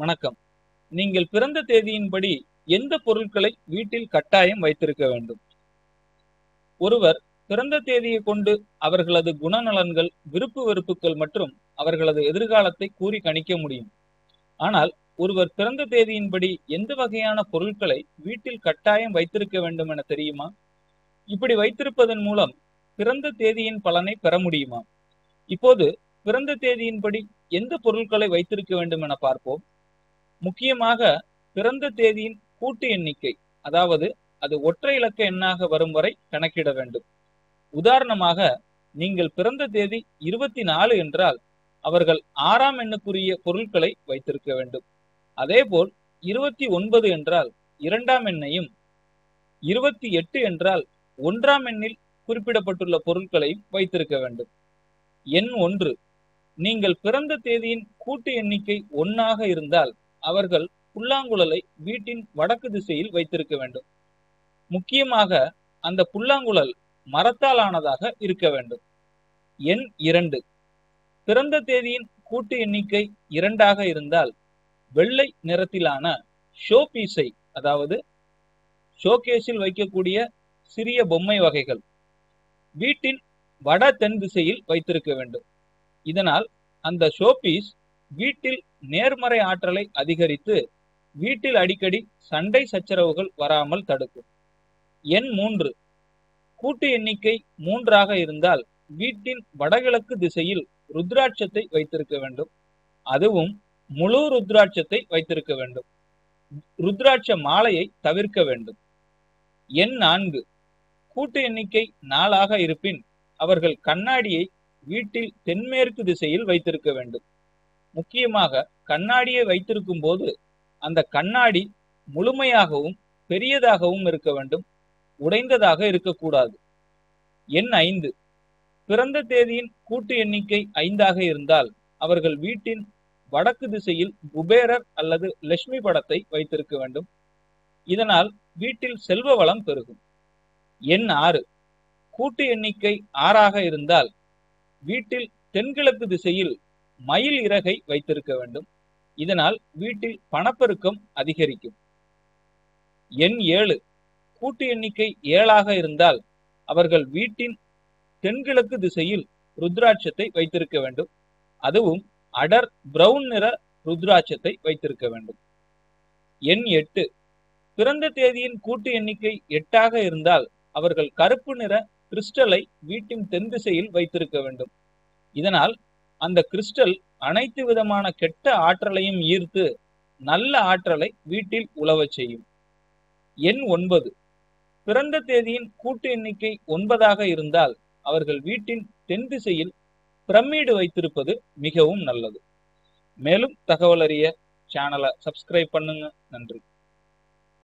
வணக்கம். நீங்கள் பிறந்த தேதியின்படி எந்த பொருட்களை வீட்டில் கட்டாயம் வைத்திருக்க வேண்டும்? ஒருவர் பிறந்த தேதியை கொண்டு அவர்களது குணநலன்கள் விருப்பு வெறுப்புகள் மற்றும் அவர்களது எதிர்காலத்தை கூறி கணிக்க முடியும். ஆனால் ஒருவர் பிறந்த தேதியின்படி எந்த வகையான பொருட்களை வீட்டில் கட்டாயம் வைத்திருக்க வேண்டும் என தெரியுமா? இப்படி வைத்திருப்பதன் மூலம் பிறந்த தேதியின் பலனை பெற முடியுமா? இப்போது பிறந்த தேதியின்படி எந்த பொருட்களை வைத்திருக்க வேண்டும் என பார்ப்போம். முக்கியமாக பிறந்த தேதியின் கூட்டு எண்ணிக்கை அதாவது அது ஒற்றை இலக்க எண்ணாக வரும் வரை கணக்கிட வேண்டும். உதாரணமாக நீங்கள் பிறந்த தேதி இருபத்தி நாலு என்றால் அவர்கள் ஆறாம் எண்ணுக்குரிய பொருட்களை வைத்திருக்க வேண்டும். அதேபோல் இருபத்தி ஒன்பது என்றால் இரண்டாம் எண்ணையும் இருபத்தி எட்டு என்றால் ஒன்றாம் எண்ணில் குறிப்பிடப்பட்டுள்ள பொருட்களையும் வைத்திருக்க வேண்டும். எண் ஒன்று. நீங்கள் பிறந்த தேதியின் கூட்டு எண்ணிக்கை ஒன்னாக இருந்தால் அவர்கள் புல்லாங்குழலை வீட்டின் வடக்கு திசையில் வைத்திருக்க வேண்டும். முக்கியமாக அந்த புல்லாங்குழல் மரத்தால் ஆனதாக இருக்க வேண்டும். எண் இரண்டு. பிறந்த தேதியின் கூட்டு எண்ணிக்கை இரண்டாக இருந்தால் வெள்ளை நிறத்திலான ஷோ பீஸை அதாவது ஷோகேஸில் வைக்கக்கூடிய சிறிய பொம்மை வகைகள் வீட்டின் வட தென் திசையில் வைத்திருக்க வேண்டும். இதனால் அந்த ஷோபீஸ் வீட்டில் நேர்மறை ஆற்றலை அதிகரித்து வீட்டில் அடிக்கடி சண்டை சச்சரவுகள் வராமல் தடுக்கும். எண் மூன்று. கூட்டு எண்ணிக்கை மூன்றாக இருந்தால் வீட்டின் வடகிழக்கு திசையில் ருத்ராட்சத்தை வைத்திருக்க வேண்டும். அதுவும் முழு ருத்ராட்சத்தை வைத்திருக்க வேண்டும். ருத்ராட்ச மாலையை தவிர்க்க வேண்டும். எண் நான்கு. கூட்டு எண்ணிக்கை நாளாக இருப்பின் அவர்கள் கண்ணாடியை வீட்டில் தென்மேற்கு திசையில் வைத்திருக்க வேண்டும். முக்கியமாக கண்ணாடியை வைத்திருக்கும் போது அந்த கண்ணாடி முழுமையாகவும் பெரியதாகவும் இருக்க வேண்டும். உடைந்ததாக இருக்கக்கூடாது. எண் ஐந்து. பிறந்த தேதியின் கூட்டு எண்ணிக்கை ஐந்தாக இருந்தால் அவர்கள் வீட்டின் வடக்கு திசையில் குபேரர் அல்லது லட்சுமி படத்தை வைத்திருக்க வேண்டும். இதனால் வீட்டில் செல்வ வளம் பெருகும். எண் ஆறு. கூட்டு எண்ணிக்கை ஆறாக இருந்தால் வீட்டில் தென்கிழக்கு திசையில் மயில் இறகை வைத்திருக்க வேண்டும். இதனால் வீட்டில் பணப்பெருக்கம் அதிகரிக்கும். எண் ஏழு. கூட்டு எண்ணிக்கை ஏழாக இருந்தால் அவர்கள் வீட்டின் தென்கிழக்கு திசையில் ருத்ராட்சத்தை வைத்திருக்க வேண்டும். அதுவும் அடர் பிரவுன் நிற ருத்ராட்சத்தை வைத்திருக்க வேண்டும். எண் எட்டு. பிறந்த தேதியின் கூட்டு எண்ணிக்கை எட்டாக இருந்தால் அவர்கள் கருப்பு நிற கிறிஸ்டலை வீட்டின் தென் திசையில் வைத்திருக்க வேண்டும். இதனால் அந்த கிறிஸ்டல் அனைத்து விதமான கெட்ட ஆற்றலையும் ஈர்த்து நல்ல ஆற்றலை வீட்டில் உழவச் செய்யும். எண் ஒன்பது. பிறந்த தேதியின் கூட்டு எண்ணிக்கை ஒன்பதாக இருந்தால் அவர்கள் வீட்டின் தென் திசையில் பிரமிடு வைத்திருப்பது மிகவும் நல்லது. மேலும் தகவல் அறிய சேனலை சப்ஸ்கிரைப் பண்ணுங்க. நன்றி.